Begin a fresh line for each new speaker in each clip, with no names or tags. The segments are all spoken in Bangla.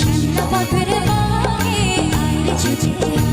সামনা পথের বাঁকে আইরে ছুটে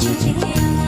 you can.